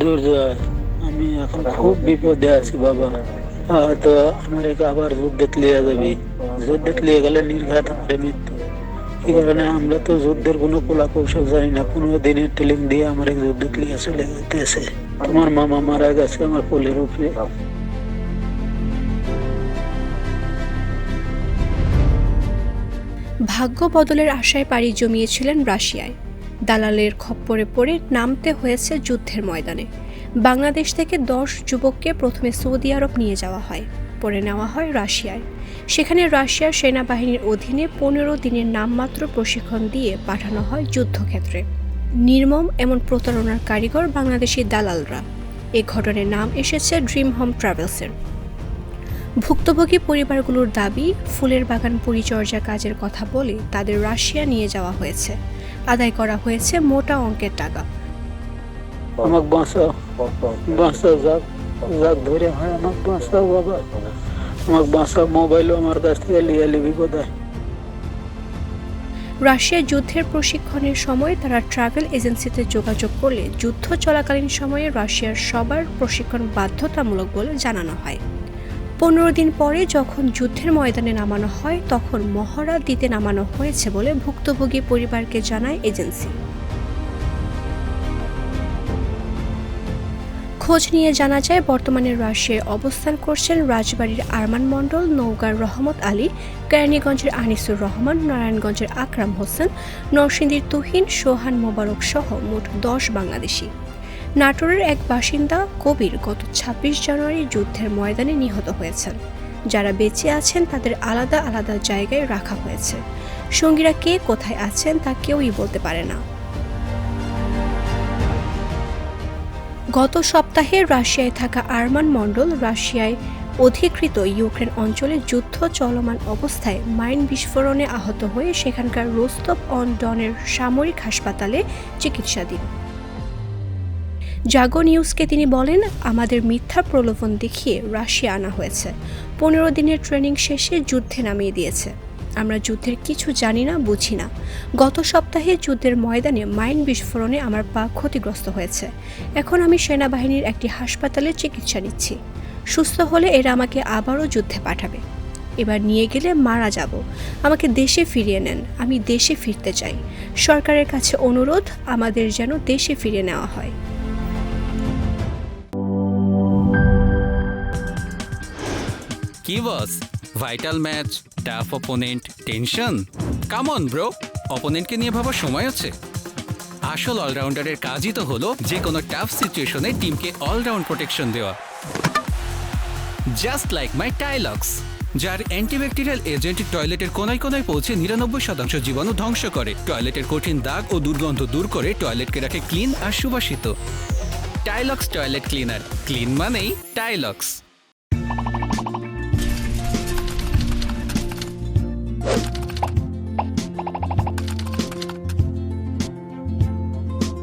দুর্জয় আমি এখন খুব বিপদে আছি বাবা। হয়তো আমেরিকা আবার যুদ্ধে লিয়ে যাবি। যুদ্ধে লিয়ে গেলে নির্ঘাত হবে মৃত্যু। এই কারণে আমরা তো যুদ্ধের কোনো কলা কৌশল জানি না। কোনো দিনের টেলিং দিয়ে আমার যুদ্ধে লিয়ে চলে যেতেছে। তোমার মামা মারা গেছে আমার কোলের উপরে ভাগ্য বদলের আশায় পাড়ি জমিয়েছিলেন রাশিয়ায়। দালালের খপ্পরে পড়ে নামতে হয়েছে যুদ্ধের ময়দানে। বাংলাদেশ থেকে দশ যুবককে প্রথমে সৌদি আরব নিয়ে যাওয়া হয়, পরে নেওয়া হয় রাশিয়ায়। সেখানে রাশিয়ার সেনাবাহিনীর অধীনে পনেরো দিনের নামমাত্র প্রশিক্ষণ দিয়ে পাঠানো হয় যুদ্ধক্ষেত্রে। নির্মম এমন প্রতারণার কারিগর বাংলাদেশি দালালরা। এ ঘটনার নাম এসেছে ড্রিম হোম ট্রাভেলসের। ভুক্তভোগী পরিবারগুলোর দাবি ফুলের বাগান পরিচর্যা কাজের কথা বলে তাদের রাশিয়া নিয়ে যাওয়া হয়েছে। আদায় করা হয়েছে মোটা অঙ্কের টাকা। আমাকে বাঁচাও বাঁচাও যাক যাক ধরে হয় আমাকে বাঁচাও বাবা। আমাকে বাঁচাও মোবাইলও আমার কাছ থেকে লিয়ে লিবি কোথায়? রাশিয়া যুদ্ধের প্রশিক্ষণের সময় তারা ট্রাভেল এজেন্সিতে যোগাযোগ করলে যুদ্ধ চলাকালীন সময়ে রাশিয়ার সবার প্রশিক্ষণ বাধ্যতামূলক বলে জানানো হয়। পনেরো দিন পরে যখন যুদ্ধের ময়দানে নামানো হয়, তখন মহড়া দিতে নামানো হয়েছে বলে ভুক্তভোগী পরিবারকে জানায় এজেন্সি। খোঁজ নিয়ে জানা যায়, বর্তমানে রাশিয়ায় অবস্থান করছেন রাজবাড়ির আরমান মণ্ডল নৌকার রহমত আলী, কেরানীগঞ্জের আনিসুর রহমান, নারায়ণগঞ্জের আকরাম হোসেন, নরসিংদীর তুহিন, সোহান মোবারক সহ মোট দশ বাংলাদেশি। নাটোরের এক বাসিন্দা কবির গত ছাব্বিশ জানুয়ারি যুদ্ধের ময়দানে নিহত হয়েছেন। যারা বেঁচে আছেন তাদের আলাদা আলাদা জায়গায় রাখা হয়েছে। সঙ্গীরা কে কোথায় আছেন তা কেউই বলতে পারে না। গত সপ্তাহে রাশিয়ায় থাকা আরমান মণ্ডল রাশিয়ায় অধিকৃত ইউক্রেন অঞ্চলে যুদ্ধ চলমান অবস্থায় মাইন বিস্ফোরণে আহত হয়ে সেখানকার রোস্তব অন ডনের সামরিক হাসপাতালে চিকিৎসাধীন। জাগো নিউজকে তিনি বলেন, আমাদের মিথ্যা প্রলোভন দেখিয়ে রাশিয়া আনা হয়েছে। পনেরো দিনের ট্রেনিং শেষে যুদ্ধে নামিয়ে দিয়েছে। আমরা যুদ্ধের কিছু জানি না, বুঝি না। গত সপ্তাহে যুদ্ধের ময়দানে মাইন বিস্ফোরণে আমার পা ক্ষতিগ্রস্ত হয়েছে। এখন আমি সেনাবাহিনীর একটি হাসপাতালে চিকিৎসা নিচ্ছি। সুস্থ হলে এরা আমাকে আবারও যুদ্ধে পাঠাবে। এবার নিয়ে গেলে মারা যাব। আমাকে দেশে ফিরিয়ে নেন। আমি দেশে ফিরতে চাই। সরকারের কাছে অনুরোধ, আমাদের যেন দেশে ফিরিয়ে নেওয়া হয়। কি boss vital match tough opponent tension come on bro অপোনেন্টকে নিয়ে ভাবার সময় আছে। আসল অলরাউন্ডারের কাজই তো হলো যে কোনো টাফ সিচুয়েশনে টিমকে অলরাউন্ড প্রোটেকশন দেওয়া। জাস্ট লাইক মাই টাইলক্স যার অ্যান্টিব্যাকটেরিয়াল এজেন্ট টয়লেটের কোনায় কোনায় পৌঁছে নিরানব্বই শতাংশ জীবাণু ধ্বংস করে। টয়লেটের কঠিন দাগ ও দুর্গন্ধ দূর করে টয়লেটকে রাখে ক্লিন আর সুবাসিত। টাইলক্স টয়লেট ক্লিনার ক্লিন মানেই টাইলক্স